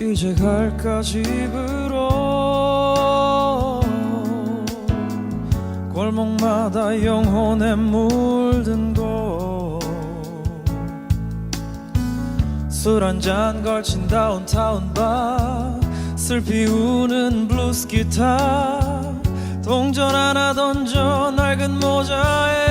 이제 갈까 집으로? 골목마다 영혼에 물든 곳. 술 한잔 걸친 다운타운 바. 슬피 우는 블루스 기타. 동전 하나 던져 낡은 모자에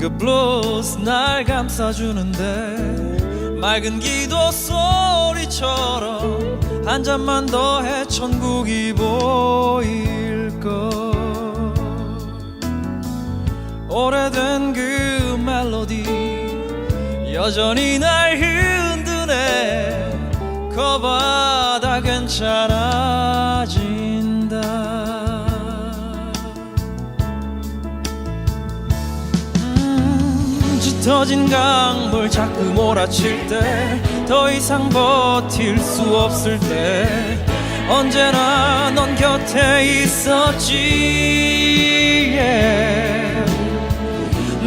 그 블루스 날 감싸주는데 맑은 기도 소리처럼 한 잔만 더 해 천국이 보일걸. 오래된 그 멜로디 여전히 날 흔드네. 거봐다 괜찮아진 짙어진 강물 자꾸 몰아칠 때 더 이상 버틸 수 없을 때 언제나 넌 곁에 있었지 yeah.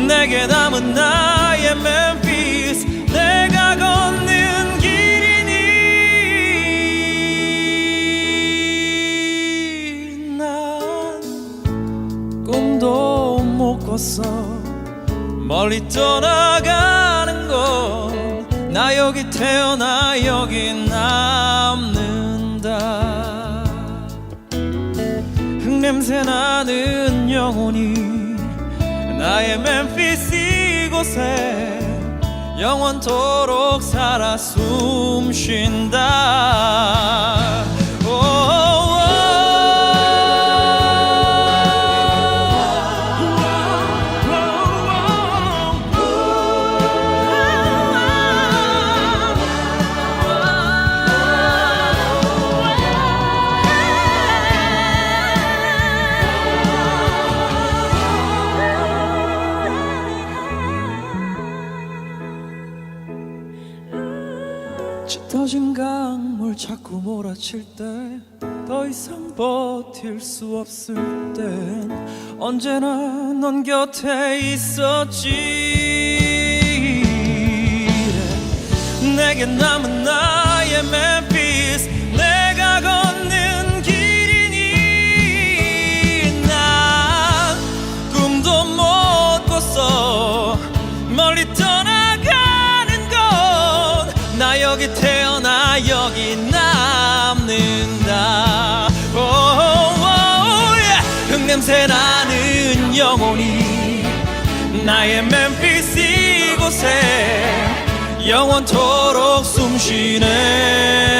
내게 남은 나의 멤피스 내가 걷는 길이니 난 꿈도 못 꿨어 멀리 떠나가는 건 나 여기 태어나 여기 남는다. 흙냄새 나는 영혼이 나의 멤피스 이곳에 영원토록 살아 숨쉰다 짙어진 강물 자꾸 몰아칠 때 더 이상 버틸 수 없을 땐 언제나 넌 곁에 있었지. 내게 남은 나의 멤피스 내가 걷는 길이니. 난 꿈도 못 꿨어. 멀리 떠나가는 건 나 여기 태 여기 남는다 오, 오, 예. 흙냄새 나는 영혼이 나의 멤피스 이곳에 영원토록 숨쉬네